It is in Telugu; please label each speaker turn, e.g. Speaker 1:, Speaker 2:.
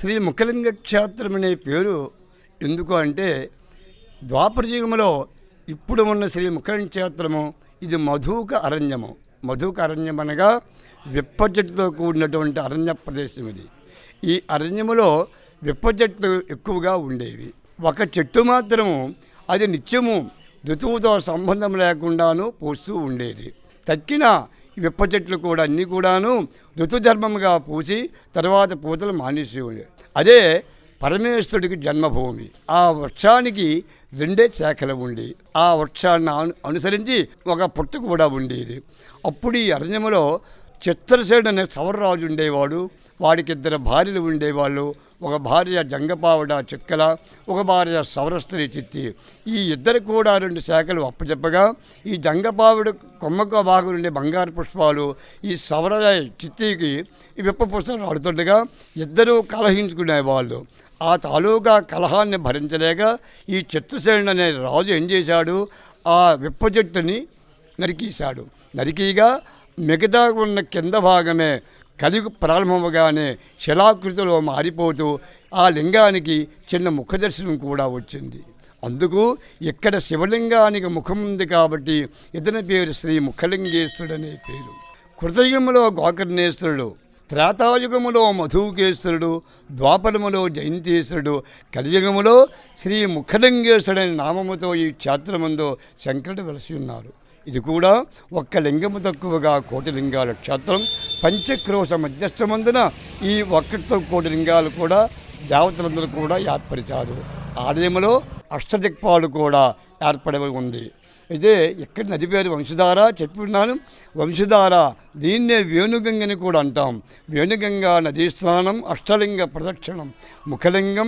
Speaker 1: శ్రీ ముఖలింగ క్షేత్రం అనే పేరు ఎందుకు అంటే ద్వాపరయుగంలో ఇప్పుడు ఉన్న శ్రీ ముఖలింగ క్షేత్రము ఇది మధుక అరణ్యము. మధుక అరణ్యం అనగా విప్ప చెట్టుతో కూడినటువంటి అరణ్య ప్రదేశం ఇది. ఈ అరణ్యములో విప్ప చెట్లు ఎక్కువగా ఉండేవి. ఒక చెట్టు మాత్రము అది నిత్యము ఋతువుతో సంబంధం లేకుండాను పోస్తూ ఉండేది. తక్కిన విప్ప చెట్లు కూడా అన్నీ కూడాను ఋతుధర్మంగా పూసి తర్వాత పూతలు మానేసి అదే పరమేశ్వరుడికి జన్మభూమి. ఆ వృక్షానికి రెండే శాఖలు ఉండి ఆ వృక్షాన్ని అనుసరించి ఒక పొట్టు కూడా ఉండేది. అప్పుడు ఈ అరణ్యములో చిత్రసేడు అనే సవర్రాజు ఉండేవాడు వాడికి ఇద్దరు భార్యలు ఉండేవాళ్ళు ఒక భార్య జంగపావుడ చిక్కల ఒక భార్య సౌరస్త్రీ చిత్తి. ఈ ఇద్దరు కూడా రెండు శాఖలు అప్పచెప్పగా ఈ జంగపావుడు కొమ్మక బాగు నుండి బంగారు పుష్పాలు ఈ సవర చిత్తికి విప్ప పుష్పాలు ఆడుతుండగా ఇద్దరూ కలహించుకునే వాళ్ళు. ఆ తాలూకా కలహాన్ని భరించలేక ఈ చిత్రసేనుడు అనే రాజు ఏం చేశాడు? ఆ విప్ప చెట్టుని నరికేశాడు. నరికిగా మిగతా ఉన్న కింద భాగమే కలిగి ప్రారంభముగానే శిలాకృతిలో మారిపోతూ ఆ లింగానికి చిన్న ముఖ దర్శనం కూడా వచ్చింది. అందుకు ఇక్కడ శివలింగానికి ముఖం ఉంది కాబట్టి ఇతని పేరు శ్రీ ముఖలింగేశ్వరుడు అనే పేరు. కృతయుగములో గోకర్ణేశ్వరుడు త్రేతాయుగములో మధుకేశ్వరుడు ద్వాపరములో జయంతేశ్వరుడు కలియుగములో శ్రీ ముఖలింగేశ్వరుడని నామముతో ఈ క్షేత్రమందు శంకరుడు వెలసి ఉన్నారు. ఇది కూడా ఒక్క లింగము తక్కువగా కోటి లింగాల క్షేత్రం పంచక్రోశ మధ్యస్థమందున ఈ ఒక్కటితో కోటి లింగాలు కూడా దేవతలందరూ కూడా ఏర్పరిచారు. ఆలయంలో అష్టదిక్పాలు కూడా ఏర్పడి ఉంది. అయితే ఇక్కడ నది పేరు వంశధార చెప్పి ఉన్నాను. వంశధార దీన్నే వేణుగంగని కూడా అంటాం. వేణుగంగా నదీ స్నానం అష్టలింగ ప్రదక్షిణం ముఖలింగం